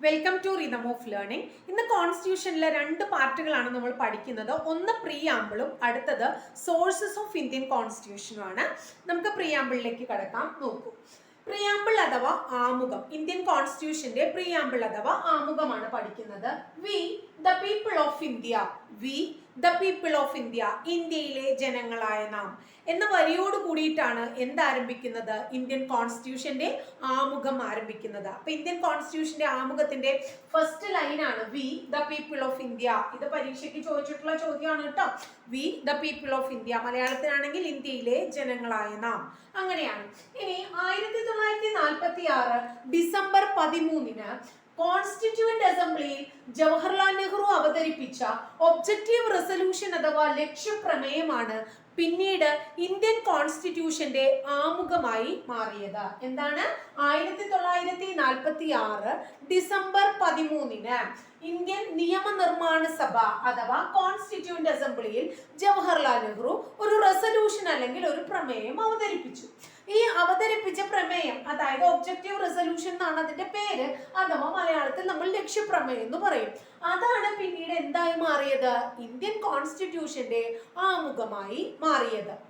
Welcome to rhythm of learning ഇന്ന് കോൺസ്റ്റിറ്റ്യൂഷനിലെ രണ്ട് പാർട്ടുകളാണ് നമ്മൾ പഠിക്കുന്നത്. ഒന്ന് പ്രിയാമ്പിളും അടുത്തത് സോഴ്സസ് ഓഫ് ഇന്ത്യൻ കോൺസ്റ്റിറ്റ്യൂഷനുമാണ് നമുക്ക് പ്രിയാമ്പിളിലേക്ക് കടക്കാം. നോക്കൂ. പ്രിയാമ്പിൾ അഥവാ ആമുഖം. ഇന്ത്യൻ കോൺസ്റ്റിറ്റ്യൂഷന്റെ പ്രിയാമ്പിൾ അഥവാ ആമുഖമാണ് പഠിക്കുന്നത്. We the people of India we the people of India ഇന്ത്യയിലെ ജനങ്ങളായ നാം. എന്ന വരിയോട് കൂടിയിട്ടാണ് എന്താരംഭിക്കുന്നത് ഇന്ത്യൻ കോൺസ്റ്റിറ്റ്യൂഷന്റെ ആമുഖം ആരംഭിക്കുന്നത്. അപ്പൊ ഇന്ത്യൻ കോൺസ്റ്റിറ്റ്യൂഷന്റെ ആമുഖത്തിന്റെ ഫസ്റ്റ് ലൈനാണ് we the people of India ഇത് പരീക്ഷയ്ക്ക് ചോദിച്ചിട്ടുള്ള ചോദ്യമാണ് കേട്ടോ. We the people of India മലയാളത്തിലാണെങ്കിൽ ഇന്ത്യയിലെ ജനങ്ങളായ നാം. അങ്ങനെയാണ്. ഇനി ആയിരത്തി തൊള്ളായിരത്തി നാൽപ്പത്തി ആറ് ഡിസംബർ പതിമൂന്നിന് കോൺസ്റ്റിറ്റ്യൂവന്റ് അസംബ്ലിയിൽ ജവഹർലാൽ നെഹ്റു അവതരിപ്പിച്ച ഒബ്ജക്റ്റീവ് റെസൊല്യൂഷൻ അഥവാ ലക്ഷ്യപ്രമേയമാണ് പിന്നീട് ഇന്ത്യൻ കോൺസ്റ്റിറ്റ്യൂഷന്റെ ആമുഖമായി മാറിയത്. എന്താണ്? ആയിരത്തി തൊള്ളായിരത്തി നാൽപ്പത്തി ആറ് ഡിസംബർ പതിമൂന്നിന്. ഇന്ത്യൻ നിയമനിർമ്മാണ സഭ അഥവാ കോൺസ്റ്റിറ്റ്യൂന്റ് അസംബ്ലിയിൽ ജവഹർലാൽ നെഹ്റു ഒരു റെസൊല്യൂഷൻ അല്ലെങ്കിൽ ഒരു പ്രമേയം അവതരിപ്പിച്ചു. ഈ അവതരിപ്പിച്ച പ്രമേയം അതായത് ഒബ്ജക്റ്റീവ് റെസൊല്യൂഷൻ എന്നാണ് അതിന്റെ പേര് അഥവാ മലയാളത്തിൽ നമ്മൾ ലക്ഷ്യപ്രമേയം എന്ന് പറയും. അതാണ് പിന്നീട് എന്തായി മാറിയത്? ഇന്ത്യൻ കോൺസ്റ്റിറ്റ്യൂഷന്റെ ആമുഖമായി മാറിയത്.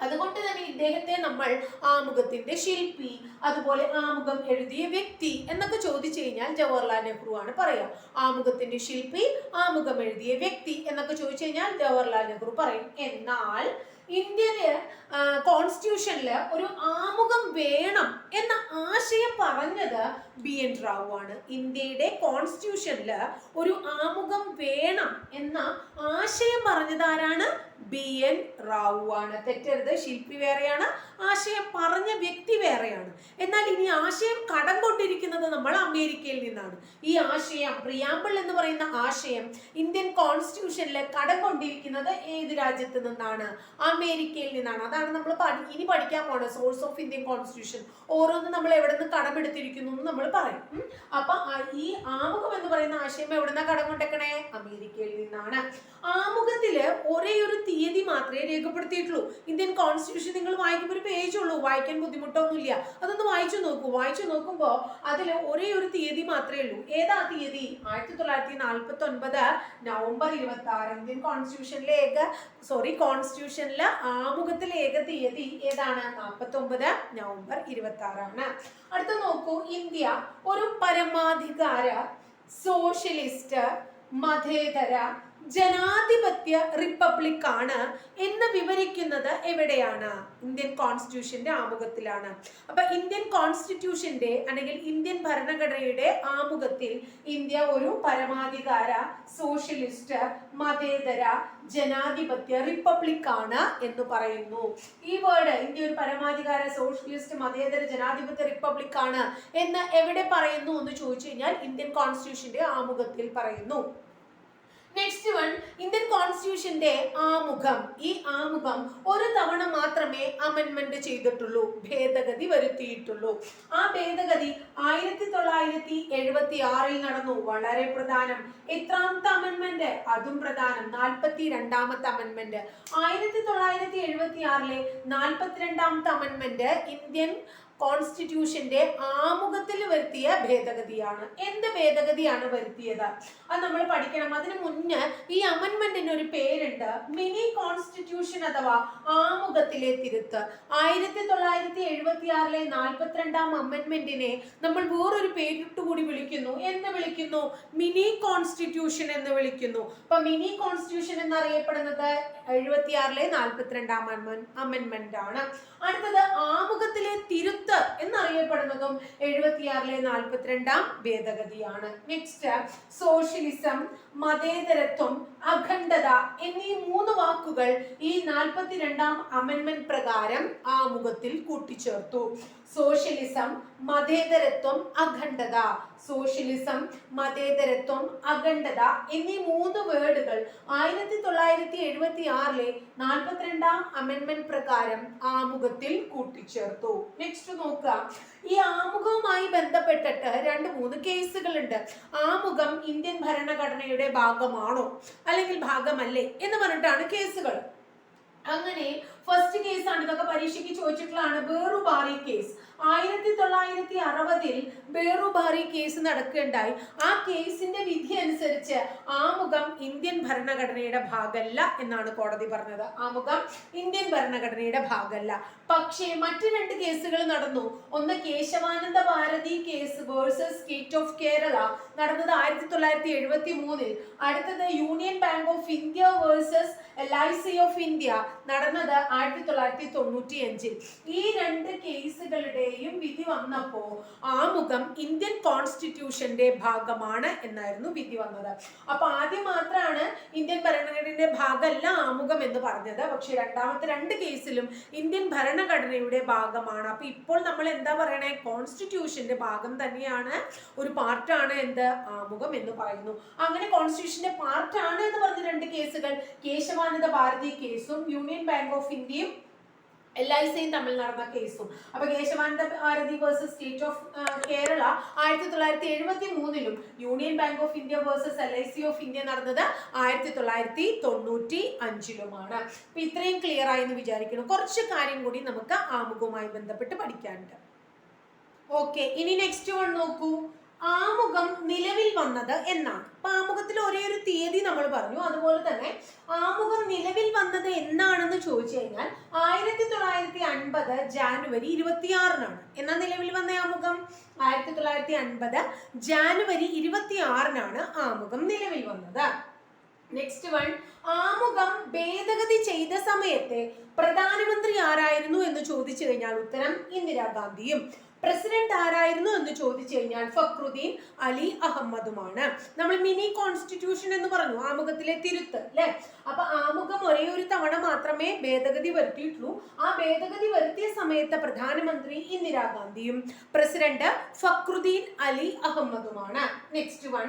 അതുകൊണ്ട് തന്നെ ഇദ്ദേഹത്തെ നമ്മൾ ആമുഖത്തിന്റെ ശില്പി അതുപോലെ ആമുഖം എഴുതിയ വ്യക്തി എന്നൊക്കെ ചോദിച്ചു കഴിഞ്ഞാൽ ജവഹർലാൽ നെഹ്റു ആണ് പറയുക ആമുഖത്തിന്റെ ശില്പി ആമുഖം എഴുതിയ വ്യക്തി എന്നൊക്കെ ചോദിച്ചു കഴിഞ്ഞാൽ ജവഹർലാൽ നെഹ്റു പറയും. എന്നാൽ ഇന്ത്യയിലെ കോൺസ്റ്റിറ്റ്യൂഷനിൽ ഒരു ആമുഖം വേണം എന്ന ആശയം പറഞ്ഞത് ബി. എൻ. റാവു ആണ്. ഇന്ത്യയുടെ കോൺസ്റ്റിറ്റ്യൂഷനിൽ ഒരു ആമുഖം വേണം എന്ന ആശയം പറഞ്ഞത് ആരാണ്? ബി എൻ റാവു ആണ്. തെറ്റരുത്. ശില്പി വേറെയാണ്. ആശയം പറഞ്ഞ വ്യക്തി വേറെയാണ്. എന്നാൽ ഇനി ആശയം കടം കൊണ്ടിരിക്കുന്നത് നമ്മൾ അമേരിക്കയിൽ നിന്നാണ്. ഈ ആശയം പ്രിയാമ്പിൾ എന്ന് പറയുന്ന ആശയം ഇന്ത്യൻ കോൺസ്റ്റിറ്റ്യൂഷനിൽ കടം കൊണ്ടിരിക്കുന്നത് ഏത് രാജ്യത്ത് നിന്നാണ്? അമേരിക്കയിൽ നിന്നാണ്. അതാണ് നമ്മൾ ഇനി പഠിക്കാൻ പോണത് സോഴ്സ് ഓഫ് ഇന്ത്യൻ കോൺസ്റ്റിറ്റ്യൂഷൻ ഓരോന്നും നമ്മൾ എവിടെ നിന്ന് കടമെടുത്തിരിക്കുന്നു എന്ന് നമ്മൾ പറയും. അപ്പൊ ഈ ആമുഖം എന്ന് പറയുന്ന ആശയം എവിടെ നിന്നാണ് കടം കൊണ്ടേക്കണേ? അമേരിക്കയിൽ നിന്നാണ്. ആമുഖത്തിൽ ഒരേ ഒരു തീയതി മാത്രമേ രേഖപ്പെടുത്തിയിട്ടുള്ളൂ. ഇന്ത്യൻ കോൺസ്റ്റിറ്റ്യൂഷൻ നിങ്ങൾ വായിക്കുമ്പോൾ ഒരു പേജ് ഉള്ളൂ. വായിക്കാൻ ബുദ്ധിമുട്ടൊന്നുമില്ല. അതൊന്ന് വായിച്ചു നോക്കൂ. വായിച്ചു നോക്കുമ്പോൾ അതിൽ ഒരേ ഒരു തീയതി മാത്രമേ ഉള്ളൂ. ഏതാ തീയതി? ആയിരത്തി തൊള്ളായിരത്തി നാൽപ്പത്തി ഒൻപത് നവംബർ ഇരുപത്തി ആറ് ഇന്ത്യൻ കോൺസ്റ്റിറ്റ്യൂഷനിലെ ഏക സോറി കോൺസ്റ്റിറ്റ്യൂഷനിലെ ആമുഖത്തിലെ ഏക തീയതി ഏതാണ്? നാൽപ്പത്തി ഒമ്പത് നവംബർ ഇരുപത്തി ആറാണ് അടുത്ത നോക്കൂ. ഇന്ത്യ ഒരു പരമാധികാര സോഷ്യലിസ്റ്റ് മതേതര ജനാധിപത്യ റിപ്പബ്ലിക് ആണ് എന്ന് വിവരിക്കുന്നത് എവിടെയാണ്? ഇന്ത്യൻ കോൺസ്റ്റിറ്റ്യൂഷന്റെ ആമുഖത്തിലാണ്. അപ്പൊ ഇന്ത്യൻ കോൺസ്റ്റിറ്റ്യൂഷന്റെ അല്ലെങ്കിൽ ഇന്ത്യൻ ഭരണഘടനയുടെ ആമുഖത്തിൽ ഇന്ത്യ ഒരു പരമാധികാര സോഷ്യലിസ്റ്റ് മതേതര ജനാധിപത്യ റിപ്പബ്ലിക് ആണ് എന്ന് പറയുന്നു. ഈ വേർഡ് ഇന്ത്യ ഒരു പരമാധികാര സോഷ്യലിസ്റ്റ് മതേതര ജനാധിപത്യ റിപ്പബ്ലിക് ആണ് എന്ന് എവിടെ പറയുന്നു എന്ന് ചോദിച്ചു കഴിഞ്ഞാൽ ഇന്ത്യൻ കോൺസ്റ്റിറ്റ്യൂഷന്റെ ആമുഖത്തിൽ പറയുന്നു. നെക്സ്റ്റ് വൺ ഇന്ത്യൻ കോൺസ്റ്റിറ്റ്യൂഷന്റെ ആമുഖം. ഈ ആമുഖം ഒരു തവണ മാത്രമേ അമെൻമെന്റ് ചെയ്തിട്ടുള്ളൂ ഭേദഗതി വരുത്തിയിട്ടുള്ളൂ. ആ ഭേദഗതി ആയിരത്തി തൊള്ളായിരത്തി എഴുപത്തി ആറിൽ നടന്നു. വളരെ പ്രധാനം. എത്രാമത്തെ അമെൻമെന്റ് അതും പ്രധാനം. നാൽപ്പത്തി രണ്ടാമത്തെ അമെൻമെന്റ് ആയിരത്തി തൊള്ളായിരത്തി എഴുപത്തി ആറിലെ നാൽപ്പത്തിരണ്ടാമത്തെ അമെൻമെന്റ് ഇന്ത്യൻ കോൺസ്റ്റിറ്റ്യൂഷന്റെ ആമുഖത്തിൽ വരുത്തിയ ഭേദഗതിയാണ്. എന്ത് ഭേദഗതിയാണ് വരുത്തിയത്? അത് നമ്മൾ പഠിക്കണം. അതിനു മുന്നേ ഈ അമൻമെന്റിന് ഒരു പേരുണ്ട്. മിനി കോൺസ്റ്റിറ്റ്യൂഷൻ അഥവാ ആമുഖത്തിലെ തിരുത്ത്. ആയിരത്തി തൊള്ളായിരത്തി എഴുപത്തി ആറിലെ നാൽപ്പത്തിരണ്ടാം അമൻമെന്റിനെ നമ്മൾ വേറൊരു പേരിട്ട് കൂടി വിളിക്കുന്നു. എന്ന് വിളിക്കുന്നു? മിനി കോൺസ്റ്റിറ്റ്യൂഷൻ എന്ന് വിളിക്കുന്നു. അപ്പൊ മിനി കോൺസ്റ്റിറ്റ്യൂഷൻ എന്നറിയപ്പെടുന്നത് എഴുപത്തി ആറിലെ നാൽപ്പത്തിരണ്ടാം അമൻമെന്റ് ആണ്. അടുത്തത് ആമുഖത്തിലെ തിരുത്ത് എന്നറിയപ്പെടുന്നതും എഴുപത്തിയാറിലെ നാൽപ്പത്തിരണ്ടാം ഭേദഗതിയാണ്. നെക്സ്റ്റ് സോഷ്യലിസം മതേതരത്വം അഖണ്ഡത എന്നീ മൂന്ന് വാക്കുകൾ ഈ നാൽപ്പത്തിരണ്ടാം അമൻമെന്റ് പ്രകാരം ആമുഖത്തിൽ കൂട്ടിച്ചേർത്തു. സോഷ്യലിസം മതേതരത്വം അഖണ്ഡത. സോഷ്യലിസം മതേതരത്വം അഖണ്ഡത എന്നീ മൂന്ന് വേർഡുകൾ ആയിരത്തി തൊള്ളായിരത്തി എഴുപത്തി ആറിലെ നാൽപ്പത്തിരണ്ടാം അമെന്റ്മെന്റ് പ്രകാരം ആമുഖത്തിൽ കൂട്ടിച്ചേർത്തു. നെക്സ്റ്റ് നോക്കുക. ഈ ആമുഖവുമായി ബന്ധപ്പെട്ടിട്ട് രണ്ട് മൂന്ന് കേസുകളുണ്ട്. ആമുഖം ഇന്ത്യൻ ഭരണഘടനയുടെ ഭാഗമാണോ? അല്ലെങ്കിൽ ഭാഗമല്ലേ എന്ന് പറഞ്ഞിട്ടാണ് കേസുകൾ. അങ്ങനെ ഫസ്റ്റ് കേസ് ആണ്. ഇതൊക്കെ പരീക്ഷയ്ക്ക് ചോദിച്ചിട്ടുള്ളതാണ്. ബേറുബാറി കേസ് ആയിരത്തി തൊള്ളായിരത്തി അറുപതിൽ ബേറുബാറി കേസ് നടക്കുകയുണ്ടായി. ആ കേസിന്റെ വിധി അനുസരിച്ച് ആമുഖം ഇന്ത്യൻ ഭരണഘടനയുടെ ഭാഗമല്ല എന്നാണ് കോടതി പറഞ്ഞത്. ആമുഖം ഇന്ത്യൻ ഭരണഘടനയുടെ ഭാഗമല്ല പക്ഷേ മറ്റു രണ്ട് കേസുകൾ നടന്നു. ഒന്ന് Kesavananda Bharati case versus state of Kerala നടന്നത് ആയിരത്തി തൊള്ളായിരത്തി എഴുപത്തി മൂന്നിൽ അടുത്തത് union bank of India versus L I C of India നടന്നത് ആയിരത്തി തൊള്ളായിരത്തി തൊണ്ണൂറ്റി അഞ്ചിൽ ഈ രണ്ട് കേസുകളുടെയും വിധി വന്നപ്പോ ആമുഖം ഇന്ത്യൻ കോൺസ്റ്റിറ്റ്യൂഷന്റെ ഭാഗമാണ് എന്നായിരുന്നു വിധി വന്നത്. അപ്പൊ ആദ്യം മാത്രമാണ് ഇന്ത്യൻ ഭരണഘടനയുടെ ഭാഗമല്ല ആമുഖം എന്ന് പറഞ്ഞത്. പക്ഷെ രണ്ടാമത്തെ രണ്ട് കേസിലും ഇന്ത്യൻ ഭരണഘടനയുടെ ഭാഗമാണ്. അപ്പൊ ഇപ്പോൾ നമ്മൾ എന്താ പറയണേ? കോൺസ്റ്റിറ്റ്യൂഷന്റെ ഭാഗം തന്നെയാണ് ഒരു പാർട്ടാണ് എന്ത്? ആമുഖം എന്ന് പറയുന്നു. അങ്ങനെ കോൺസ്റ്റിറ്റ്യൂഷന്റെ പാർട്ടാണ് എന്ന് പറഞ്ഞ രണ്ട് കേസുകൾ. കേശവാനന്ദ ഭാരതി കേസും യൂണിയൻ ബാങ്ക് ഓഫ് ഇന്ത്യയും എൽ ഐ സിയും തമ്മിൽ നടന്ന കേസും. അപ്പൊ Kesavananda Bharati versus state of Kerala ആയിരത്തി തൊള്ളായിരത്തി എഴുപത്തി മൂന്നിലും union bank of India versus L I C of India നടന്നത് ആയിരത്തി തൊള്ളായിരത്തി തൊണ്ണൂറ്റി അഞ്ചിലുമാണ് അപ്പൊ ഇത്രയും ക്ലിയർ ആയി എന്ന് വിചാരിക്കുന്നു. കുറച്ച് കാര്യം കൂടി നമുക്ക് ആമുഖവുമായി ബന്ധപ്പെട്ട് പഠിക്കാനുണ്ട്. ഓക്കെ ഇനി നെക്സ്റ്റ് വൺ നോക്കൂ. ആമുഖം നിലവിൽ വന്നത് എന്നാണ്. അപ്പൊ ആമുഖത്തിൽ ഒരേ ഒരു തീയതി നമ്മൾ പറഞ്ഞു. അതുപോലെ തന്നെ ആമുഖം നിലവിൽ വന്നത് എന്നാണെന്ന് ചോദിച്ചു കഴിഞ്ഞാൽ ആയിരത്തി തൊള്ളായിരത്തി അൻപത് ജാനുവരി ഇരുപത്തിയാറിനാണ്. എന്നാ നിലവിൽ വന്ന ആമുഖം? ആയിരത്തി തൊള്ളായിരത്തി അൻപത് ജാനുവരി ഇരുപത്തിയാറിനാണ് ആമുഖം നിലവിൽ വന്നത്. നെക്സ്റ്റ് വൺ ആമുഖം ഭേദഗതി ചെയ്ത സമയത്തെ പ്രധാനമന്ത്രി ആരായിരുന്നു എന്ന് ചോദിച്ചു കഴിഞ്ഞാൽ ഉത്തരം ഇന്ദിരാഗാന്ധിയും. പ്രസിഡന്റ് ആരായിരുന്നു എന്ന് ചോദിച്ചു കഴിഞ്ഞാൽ ഫക്രുദ്ദീൻ അലി അഹമ്മദുമാണ്. നമ്മൾ മിനി കോൺസ്റ്റിറ്റ്യൂഷൻ എന്ന് പറഞ്ഞു ആമുഖത്തിലെ തിരുത്ത് അല്ലെ? അപ്പൊ ആമുഖം ഒരേ ഒരു തവണ മാത്രമേ ഭേദഗതി വരുത്തിയിട്ടുള്ളൂ. ആ ഭേദഗതി വരുത്തിയ സമയത്ത് പ്രധാനമന്ത്രി ഇന്ദിരാഗാന്ധിയും പ്രസിഡന്റ് ഫക്രുദ്ദീൻ അലി അഹമ്മദുമാണ്. നെക്സ്റ്റ് വൺ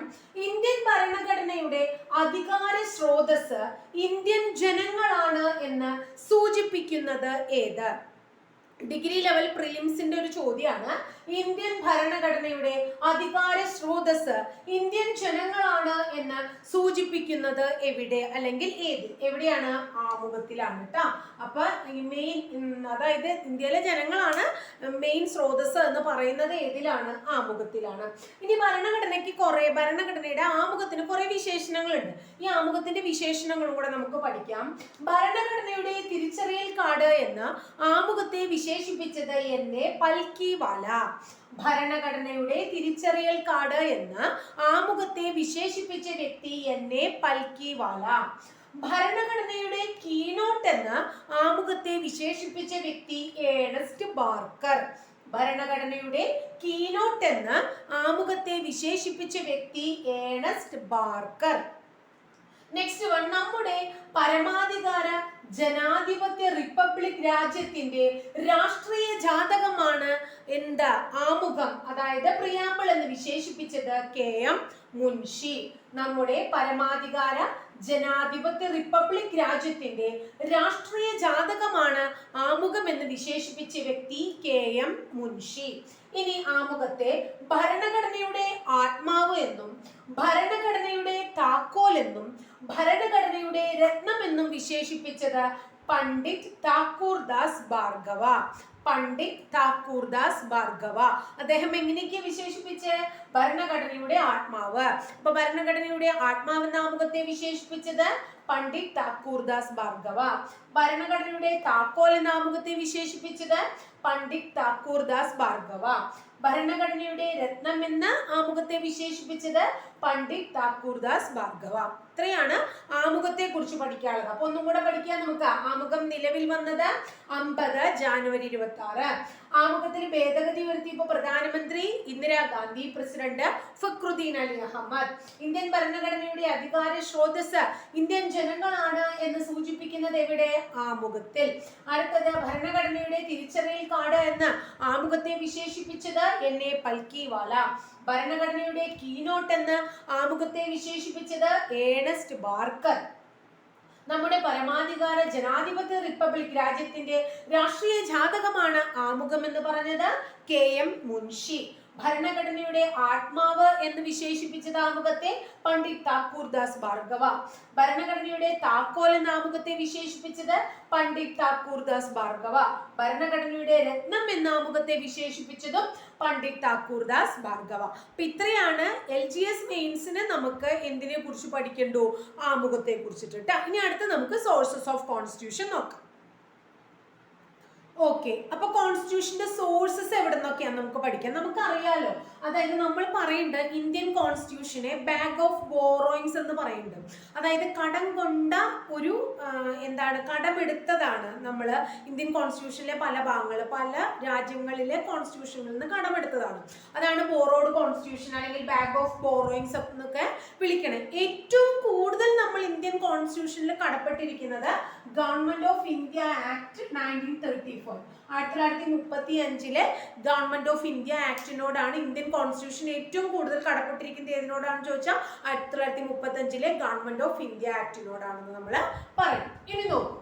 ഇന്ത്യൻ ഭരണഘടനയുടെ അധികാര സ്രോതസ് ഇന്ത്യൻ ജനങ്ങളാണ് എന്ന് സൂചിപ്പിക്കുന്നത് ഏത്? ഡിഗ്രി ലെവൽ പ്രിലിംസിന്റെ ഒരു ചോദ്യമാണ് ഇന്ത്യൻ ഭരണഘടനയുടെ അധികാര സ്രോതസ് ഇന്ത്യൻ ജനങ്ങളാണ് എന്ന് സൂചിപ്പിക്കുന്നത് എവിടെ? അല്ലെങ്കിൽ ഏത്? എവിടെയാണ് ആമുഖത്തിലാണ് കേട്ടോ. അപ്പൊ മെയിൻ അതായത് ഇന്ത്യയിലെ ജനങ്ങളാണ് മെയിൻ സ്രോതസ് എന്ന് പറയുന്നത് ഏതിലാണ്? ആമുഖത്തിലാണ് ഇനി ഭരണഘടനയ്ക്ക് കുറെ ഭരണഘടനയുടെ ആമുഖത്തിന് കുറെ വിശേഷണങ്ങളുണ്ട്. ഈ ആമുഖത്തിന്റെ വിശേഷണങ്ങളും കൂടെ നമുക്ക് പഠിക്കാം. ഭരണഘടനയുടെ തിരിച്ചറിയൽ കാർഡ് എന്ന് ആമുഖത്തെ വിശേഷിപ്പിച്ചത് എന്നെ പൽക്കി വാല ഭരണഘടനയുടെ തിരിച്ചറിയൽ കാർഡ് എന്ന് ആമുഖത്തെ വിശേഷിപ്പിച്ച വ്യക്തി എന്നെ പൽക്കിവാല. ഭരണഘടനയുടെ കീനോട്ട് എന്ന് ആമുഖത്തെ വിശേഷിപ്പിച്ച വ്യക്തി ഏണസ്റ്റ് ബാർക്കർ. ഭരണഘടനയുടെ കീനോട്ട് എന്ന് ആമുഖത്തെ വിശേഷിപ്പിച്ച വ്യക്തി ഏണസ്റ്റ് ബാർക്കർ. നെക്സ്റ്റ് വൺ നമ്മുടെ പരമാധികാര ജനാധിപത്യ റിപ്പബ്ലിക് രാജ്യത്തിന്റെ രാഷ്ട്രീയ ജാതകമാണ് എന്താ? ആമുഖം. അതായത് പ്രിയാമ്പിൾ എന്ന് വിശേഷിപ്പിച്ചത് കെ എം മുൻഷി. നമ്മുടെ പരമാധികാര ജനാധിപത്യ റിപ്പബ്ലിക് രാജ്യത്തിന്റെ രാഷ്ട്രീയ ജാതകമാണ് ആമുഖം എന്ന് വിശേഷിപ്പിച്ച വ്യക്തി കെ എം മുൻഷി. ഇനി ആമുഖത്തെ ഭരണഘടനയുടെ ആത്മാവ് എന്നും ഭരണഘടനയുടെ താക്കോൽ എന്നും ഭരണഘടനയുടെ രത്നം എന്നും വിശേഷിപ്പിച്ചത് പണ്ഡിറ്റ് താക്കൂർ ദാസ് ഭാർഗവ. പണ്ഡിറ്റ് താക്കൂർ ദാസ് ഭാർഗവ. അദ്ദേഹം എങ്ങനെയൊക്കെ വിശേഷിപ്പിച്ച്? ഭരണഘടനയുടെ ആത്മാവ്. അപ്പൊ ഭരണഘടനയുടെ ആത്മാവ് എന്ന ആമുഖത്തെ വിശേഷിപ്പിച്ചത്? പണ്ഡിറ്റ് താക്കൂർ ദാസ് ഭാർഗവ. ഭരണഘടനയുടെ താക്കോൽ എന്ന ആമുഖത്തെ വിശേഷിപ്പിച്ചത്? പണ്ഡിറ്റ് താക്കൂർ ദാസ് ഭാർഗവ. ഭരണഘടനയുടെ രത്നം എന്ന ആമുഖത്തെ വിശേഷിപ്പിച്ചത്? പണ്ഡിറ്റ് താക്കൂർ ദാസ് ഭാർഗവ. ഇത്രയാണ് ആമുഖത്തെ കുറിച്ച് പഠിക്കാനുള്ളത്? അപ്പൊ ഒന്നും കൂടെ പഠിക്കാൻ നമുക്ക്. ആമുഖം നിലവിൽ വന്നത് അമ്പത് ജാനുവരി ഇരുപത്തി ആറ് ആമുഖത്തിൽ ഭേദഗതി വരുത്തിയപ്പോൾ പ്രധാനമന്ത്രി ഇന്ദിരാഗാന്ധി പ്രസിഡന്റ് ഫക്രുദ്ദീൻ അലി അഹമ്മദ്. ഇന്ത്യൻ ഭരണഘടനയുടെ അധികാര സ്രോതസ് ഇന്ത്യൻ ജനങ്ങളാണ് എന്ന് സൂചിപ്പിക്കുന്നത് എവിടെ? ആമുഖത്തിൽ. അടുത്തത് ഭരണഘടനയുടെ തിരിച്ചറിയൽ കാർഡ് എന്ന് ആമുഖത്തെ വിശേഷിപ്പിച്ചത് എൻ എ പൽക്കിവാല. ഭരണഘടനയുടെ കീനോട്ട് എന്ന് ആമുഖത്തെ വിശേഷിപ്പിച്ചത് ഏണസ്റ്റ് ബാർക്കർ. നമ്മുടെ പരമാധികാര ജനാധിപത്യ റിപ്പബ്ലിക് രാജ്യത്തിന്റെ രാഷ്ട്രീയ ജാതകമാണ് ആമുഖം എന്ന് പറഞ്ഞത് കെ എം മുൻഷി. ഭരണഘടനയുടെ ആത്മാവ് എന്ന് വിശേഷിപ്പിച്ചത് ആമുഖത്തെ പണ്ഡിറ്റ് താക്കൂർ ദാസ് ഭാർഗവ. ഭരണഘടനയുടെ താക്കോൽ എന്ന ആമുഖത്തെ വിശേഷിപ്പിച്ചത് പണ്ഡിറ്റ് താക്കൂർ ദാസ് ഭാർഗവ. ഭരണഘടനയുടെ രത്നം എന്ന ആമുഖത്തെ വിശേഷിപ്പിച്ചതും പണ്ഡിറ്റ് താക്കൂർ ദാസ് ഭാർഗവ. അപ്പൊ ഇത്രയാണ് എൽ ജി എസ് മെയിൻസിന് നമുക്ക് എന്തിനെ കുറിച്ച് പഠിക്കണ്ടോ? ആമുഖത്തെ കുറിച്ചിട്ട് ട്ടാ. ഇനി അടുത്ത് നമുക്ക് സോഴ്സസ് ഓഫ് കോൺസ്റ്റിറ്റ്യൂഷൻ നോക്കാം. ഓക്കെ അപ്പൊ കോൺസ്റ്റിറ്റ്യൂഷന്റെ സോഴ്സസ് എവിടെ നിന്നൊക്കെയാണ് നമുക്ക് പഠിക്കാം നമുക്കറിയാലോ. അതായത് നമ്മൾ പറയുന്നുണ്ട് ഇന്ത്യൻ കോൺസ്റ്റിറ്റ്യൂഷനെ ബാഗ് ഓഫ് ബോറോയിങ്സ് എന്ന് പറയുന്നുണ്ട് അതായത് കടം കൊണ്ട ഒരു എന്താണ് കടമെടുത്തതാണ് നമ്മൾ ഇന്ത്യൻ കോൺസ്റ്റിറ്റ്യൂഷനിലെ പല ഭാഗങ്ങൾ പല രാജ്യങ്ങളിലെ കോൺസ്റ്റിറ്റ്യൂഷനിൽ നിന്ന് കടമെടുത്തതാണ് അതാണ് ബോറോഡ് കോൺസ്റ്റിറ്റ്യൂഷൻ അല്ലെങ്കിൽ ബാഗ് ഓഫ് ബോറോയിങ്സ് എന്നൊക്കെ വിളിക്കണേ. ഏറ്റവും കൂടുതൽ നമ്മൾ ഇന്ത്യൻ കോൺസ്റ്റിറ്റ്യൂഷനിൽ കടപ്പെട്ടിരിക്കുന്നത് government of India act nineteen thirty four ആയിരത്തി തൊള്ളായിരത്തി മുപ്പത്തി അഞ്ചിലെ ഗവൺമെന്റ് ഓഫ് ഇന്ത്യ ആക്ടിനോടാണ് ഇന്ത്യൻ കോൺസ്റ്റിറ്റ്യൂഷൻ ഏറ്റവും കൂടുതൽ കടപ്പെട്ടിരിക്കുന്നത് ഏതിനോടാണെന്ന് ചോദിച്ചാൽ ആയിരത്തി തൊള്ളായിരത്തി മുപ്പത്തി അഞ്ചിലെ ഗവൺമെന്റ് ഓഫ് ഇന്ത്യ ആക്ടിനോടാണെന്ന് നമ്മൾ പറയും. ഇനി നോക്കും.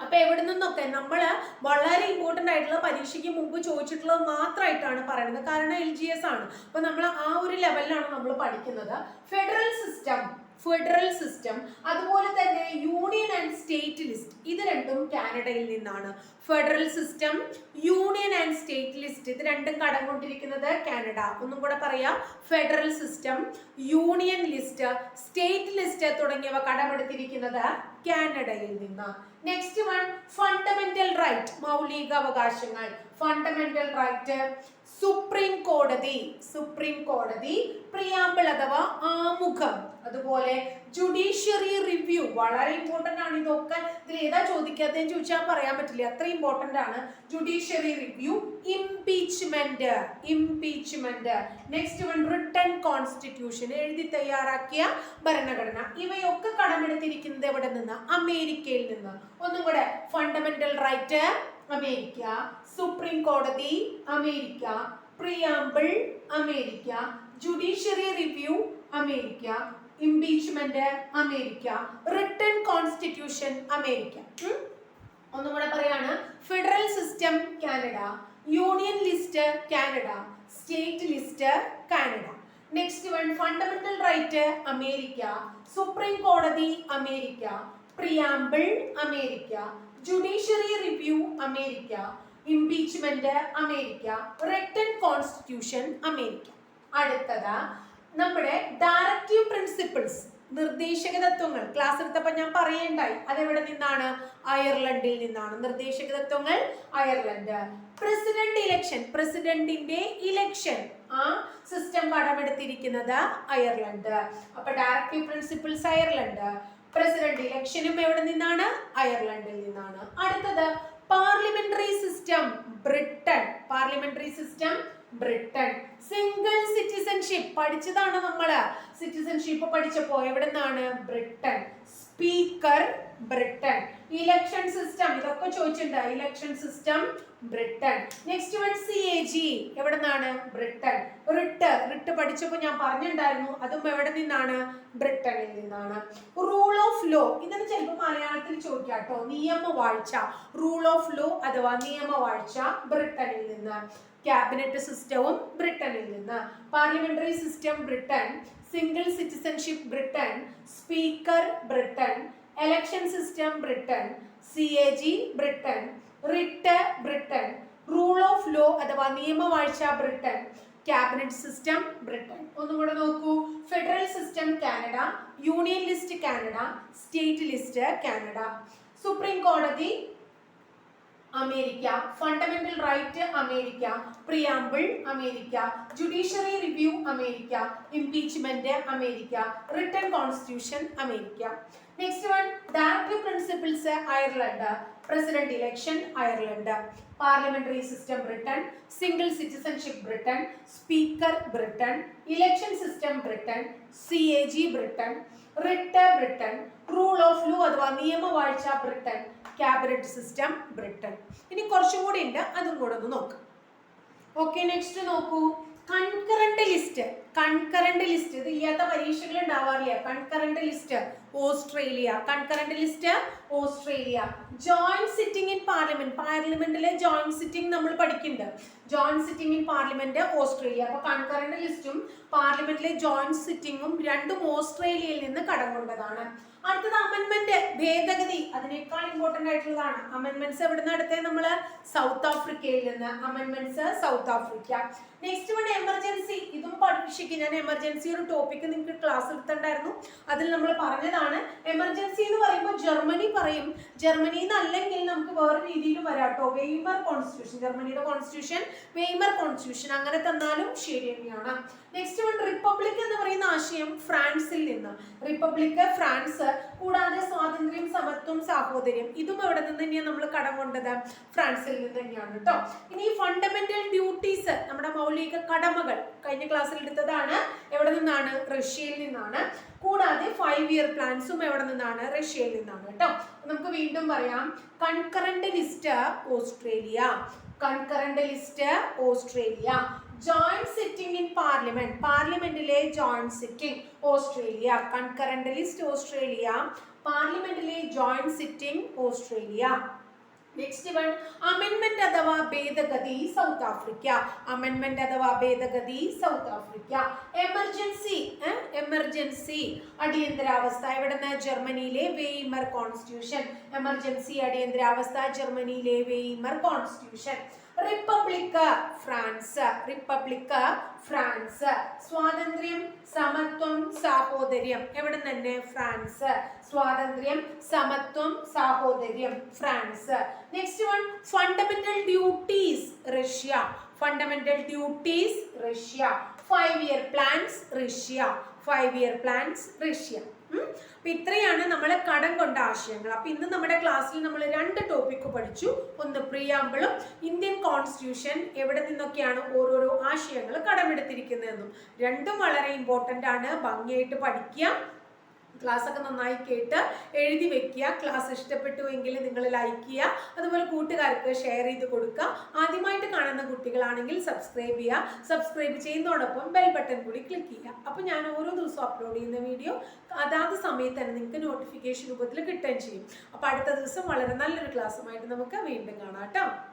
അപ്പൊ എവിടെ നിന്നൊക്കെ നമ്മൾ വളരെ ഇമ്പോർട്ടന്റ് ആയിട്ടുള്ള പരീക്ഷയ്ക്ക് മുമ്പ് ചോദിച്ചിട്ടുള്ളത് മാത്രമായിട്ടാണ് പറയുന്നത്. കാരണം എൽ ജി എസ് ആണ്. അപ്പൊ നമ്മൾ ആ ഒരു ലെവലിലാണ് നമ്മൾ പഠിക്കുന്നത്. ഫെഡറൽ സിസ്റ്റം ഫെഡറൽ സിസ്റ്റം അതുപോലെ തന്നെ യൂണിയൻ ആൻഡ് സ്റ്റേറ്റ് ലിസ്റ്റ് ഇത് രണ്ടും കാനഡയിൽ നിന്നാണ്. Federal system union and state list ഇത് രണ്ടും കടം കൊണ്ടിരിക്കുന്നത് കാനഡ. ഒന്നും കൂടെ പറയാം. Federal system union list state list തുടങ്ങിയവ കടമെടുത്തിരിക്കുന്നത് കാനഡയിൽ നിന്ന്. നെക്സ്റ്റ് വൺ ഫണ്ടമെന്റൽ റൈറ്റ് മൗലിക അവകാശങ്ങൾ ഫണ്ടമെന്റൽ റൈറ്റ് സുപ്രീം കോടതി സുപ്രീം കോടതി പ്രിയാമ്പിൾ അഥവാ ആമുഖം. അതുപോലെ ജുഡീഷ്യറി റിവ്യൂ വളരെ ഇമ്പോർട്ടന്റ് ആണ്. ഇതൊക്കെ ഇതിൽ ഏതാ ചോദിക്കാത്തതെന്ന് ചോദിച്ചാൽ പറയാൻ പറ്റില്ല. അത്ര ഇമ്പോർട്ടന്റ് ആണ്. Judiciary review impeachment impeachment next one written constitution എഴുതി തയ്യാറാക്കിയ ഭരണഘടന. ഇവയൊക്കെ കടമെടുത്തിരിക്കുന്നത് എവിടെ നിന്ന്? അമേരിക്കയിൽ നിന്ന്. ഒന്നും കൂടെ ഫണ്ടമെന്റൽ റൈറ്റ് അമേരിക്ക. സുപ്രീം കോടതി America. Preamble America. Judiciary review America. Impeachment America written constitution America. ഒന്നും കൂടെ പറയാണ്. Federal system Canada union list Canada state list Canada. Next one fundamental right America supreme കോടതി America preamble America judiciary review America impeachment America written constitution America. അടുത്തത് നമ്മുടെ directive principles നിർദ്ദേശക തത്വങ്ങൾ class എടുത്തപ്പോൾ ഞാൻ പറയേണ്ടായി അതെവിടെ നിന്നാണ്? അയർലൻഡിൽ നിന്നാണ്. നിർദ്ദേശക തത്വങ്ങൾ അയർലൻഡ്. പ്രസിഡന്റ് ഇലക്ഷൻ പ്രസിഡന്റിന്റെ ഇലക്ഷൻ ആ സിസ്റ്റം കടമെടുത്തിരിക്കുന്നത് അയർലൻഡ്. അപ്പൊ ഡയറക്റ്റീവ് പ്രിൻസിപ്പിൾസ് അയർലൻഡ്. പ്രസിഡന്റ് ഇലക്ഷനും എവിടെ നിന്നാണ്? അയർലൻഡിൽ നിന്നാണ്. അടുത്തത് parliamentary system Britain. Parliamentary system Britain single citizenship പഠിച്ചതാണ് നമ്മൾ. സിറ്റിസൺഷിപ്പ് പഠിച്ചപ്പോ എവിടെ നിന്നാണ് Britain speaker Britain. Election system ഇതൊക്കെ ചോദിച്ചിട്ടുണ്ട്? Election system Britain. Next one C A G എവിടെ നിന്നാണ് ബ്രിട്ടൻ റിട്ട് റിട്ട് പഠിച്ചപ്പോൾ ഞാൻ പറഞ്ഞിട്ടുണ്ടായിരുന്നു അതും എവിടെ നിന്നാണ്? ബ്രിട്ടനിൽ നിന്നാണ്. റൂൾ ഓഫ് ലോ ഇതെന്ന് ചിലപ്പോൾ മലയാളത്തിൽ ചോദിക്കാം കേട്ടോ. നിയമവാഴ്ച. റൂൾ ഓഫ് ലോ അഥവാ നിയമവാഴ്ച ബ്രിട്ടനിൽ നിന്ന്. ക്യാബിനറ്റ് സിസ്റ്റവും ബ്രിട്ടനിൽ നിന്ന്. Parliamentary system Britain single citizenship Britain speaker Britain election system Britain C A G Britain writ Britain rule of law അഥവാ നിയമവാഴ്ച ബ്രിട്ടൻ ക്യാബിനറ്റ് സിസ്റ്റം ബ്രിട്ടൻ. ഒന്നും കൂടെ നോക്കൂ. Federal system Canada union list Canada state list Canada. Supreme കോടതി America fundamental right America preamble America judiciary review America impeachment America written constitution America. Next one director principles Ireland president election Ireland parliamentary system Britain single citizenship Britain speaker Britain election system Britain C A G Britain writ Britain rule of law അഥവാ നിയമവാഴ്ച Britain cabinet system Britain ഇനി കുറച്ചും കൂടി ഉണ്ട് അതും കൂടെ ഒന്ന് നോക്കാം. ഓക്കെ നെക്സ്റ്റ് നോക്കൂ. കൺകറന്റ് ലിസ്റ്റ് കൺകറന്റ് ലിസ്റ്റ് ഇത് ഇല്ലാത്ത പരീക്ഷകൾ ഉണ്ടാവാറില്ല concurrent list Australia concurrent list Australia joint sitting in parliament പാർലമെന്റിലെ ജോയിന്റ് സിറ്റിംഗ് നമ്മൾ പഠിക്കുന്നുണ്ട് joint sitting in parliament Australia അപ്പൊ കൺകറന്റ് ലിസ്റ്റും പാർലമെന്റിലെ ജോയിന്റ് സിറ്റിംഗും രണ്ടും ഓസ്ട്രേലിയയിൽ നിന്ന് കടം കൊണ്ടതാണ് അടുത്തത് അമൻമെന്റ് ഭേദഗതി. അതിനേക്കാൾ ഇമ്പോർട്ടന്റ് ആയിട്ടുള്ളതാണ്. അമെന്മെന്റ്സ് എവിടെ നിന്ന് അടുത്തേ നമ്മൾ സൗത്ത് ആഫ്രിക്കയിൽ നിന്ന്. അമൻമെന്റ്സ് South Africa next one emergency ഇതും പരീക്ഷയ്ക്ക് ഞാൻ എമർജൻസി ഒരു ടോപ്പിക് നിങ്ങൾക്ക് ക്ലാസ് എടുത്തിട്ടുണ്ടായിരുന്നു. അതിൽ നമ്മൾ പറഞ്ഞതാണ് എമർജൻസി എന്ന് പറയുമ്പോൾ ജർമ്മനി പറയും. ജർമ്മനി എന്നല്ലെങ്കിൽ നമുക്ക് വേറെ രീതിയിൽ വരാട്ടോ. വെയ്മർ കോൺസ്റ്റിറ്റ്യൂഷൻ ജർമ്മനിയുടെ കോൺസ്റ്റിറ്റ്യൂഷൻ വെയ്മർ കോൺസ്റ്റിറ്റ്യൂഷൻ അങ്ങനെ തന്നാലും ശരി തന്നെയാണ്. നെക്സ്റ്റ് വൺ റിപ്പബ്ലിക് എന്ന് പറയുന്ന ആശയം ഫ്രാൻസിൽ നിന്ന്. റിപ്പബ്ലിക് ഫ്രാൻസ് കൂടാതെ സ്വാതന്ത്ര്യം സമത്വം സാഹോദര്യം. ഇതും എവിടെ നിന്ന് തന്നെയാണ് നമ്മൾ കടം കൊണ്ടത്? ഫ്രാൻസിൽ നിന്ന് തന്നെയാണ് കേട്ടോ ഇനി ഫണ്ടമെന്റൽ ഡ്യൂട്ടീസ് നമ്മുടെ മൗലിക കടമകൾ കഴിഞ്ഞ ക്ലാസ്സിൽ എടുത്തതാണ്. എവിടെ നിന്നാണ്? റഷ്യയിൽ നിന്നാണ്. കൂടാതെ ഫൈവ് ഇയർ പ്ലാൻസും എവിടെ നിന്നാണ്? റഷ്യയിൽ നിന്നാണ് കേട്ടോ. നമുക്ക് വീണ്ടും പറയാം. Concurrent list Australia. Concurrent list Australia. Joint sitting in parliament പാർലമെന്റിലെ joint sitting Australia. Concurrent list Australia. പാർലമെന്റിലെ joint sitting Australia. Next one അമെൻമെന്റ് അഥവാ ഭേദഗതി സൗത്ത് ആഫ്രിക്ക അമെൻമെന്റ് അഥവാ ഭേദഗതി സൗത്ത് ആഫ്രിക്ക എമർജൻസി എമർജൻസി അടിയന്തരാവസ്ഥ എവിടുന്ന്? ജർമ്മനിയിലെ വെയ്മർ കോൺസ്റ്റിറ്റ്യൂഷൻ എമർജൻസി അടിയന്തരാവസ്ഥ ജർമ്മനിയിലെ Weimar constitution republic France republic France സ്വാതന്ത്ര്യം സമത്വം സാഹോദര്യം. എവിടെ തന്നെ? ഫ്രാൻസ് സ്വാതന്ത്ര്യം സമത്വം സാഹോദര്യം France. Next one fundamental duties Russia. Fundamental duties Russia. Five year plans Russia. Five year plans Russia. അപ്പൊ ഇത്രയാണ് നമ്മളെ കടം കൊണ്ട ആശയങ്ങൾ. അപ്പൊ ഇന്ന് നമ്മുടെ ക്ലാസ്സിൽ നമ്മൾ രണ്ട് ടോപ്പിക്ക് പഠിച്ചു. ഒന്ന് പ്രിയാമ്പിളും ഇന്ത്യൻ കോൺസ്റ്റിറ്റ്യൂഷൻ എവിടെ നിന്നൊക്കെയാണ് ഓരോരോ ആശയങ്ങൾ കടമെടുത്തിരിക്കുന്നതെന്നും. രണ്ടും വളരെ ഇമ്പോർട്ടന്റ് ആണ്. ഭംഗിയായിട്ട് പഠിക്കുക. ക്ലാസ് ഒക്കെ നന്നായി കേട്ട് എഴുതി വെക്കുക. ക്ലാസ് ഇഷ്ടപ്പെട്ടു എങ്കിൽ നിങ്ങൾ ലൈക്ക് ചെയ്യുക. അതുപോലെ കൂട്ടുകാർക്ക് ഷെയർ ചെയ്ത് കൊടുക്കുക. ആദ്യമായിട്ട് കാണുന്ന കുട്ടികളാണെങ്കിൽ സബ്സ്ക്രൈബ് ചെയ്യുക. സബ്സ്ക്രൈബ് ചെയ്യുന്നതോടൊപ്പം ബെൽ ബട്ടൺ കൂടി ക്ലിക്ക് ചെയ്യുക. അപ്പോൾ ഞാൻ ഓരോ ദിവസവും അപ്ലോഡ് ചെയ്യുന്ന വീഡിയോ അതാത് സമയത്ത് തന്നെ നിങ്ങൾക്ക് നോട്ടിഫിക്കേഷൻ രൂപത്തിൽ കിട്ടുകയും ചെയ്യും. അപ്പോൾ അടുത്ത ദിവസം വളരെ നല്ലൊരു ക്ലാസ്സുമായിട്ട് നമുക്ക് വീണ്ടും കാണാം കേട്ടോ.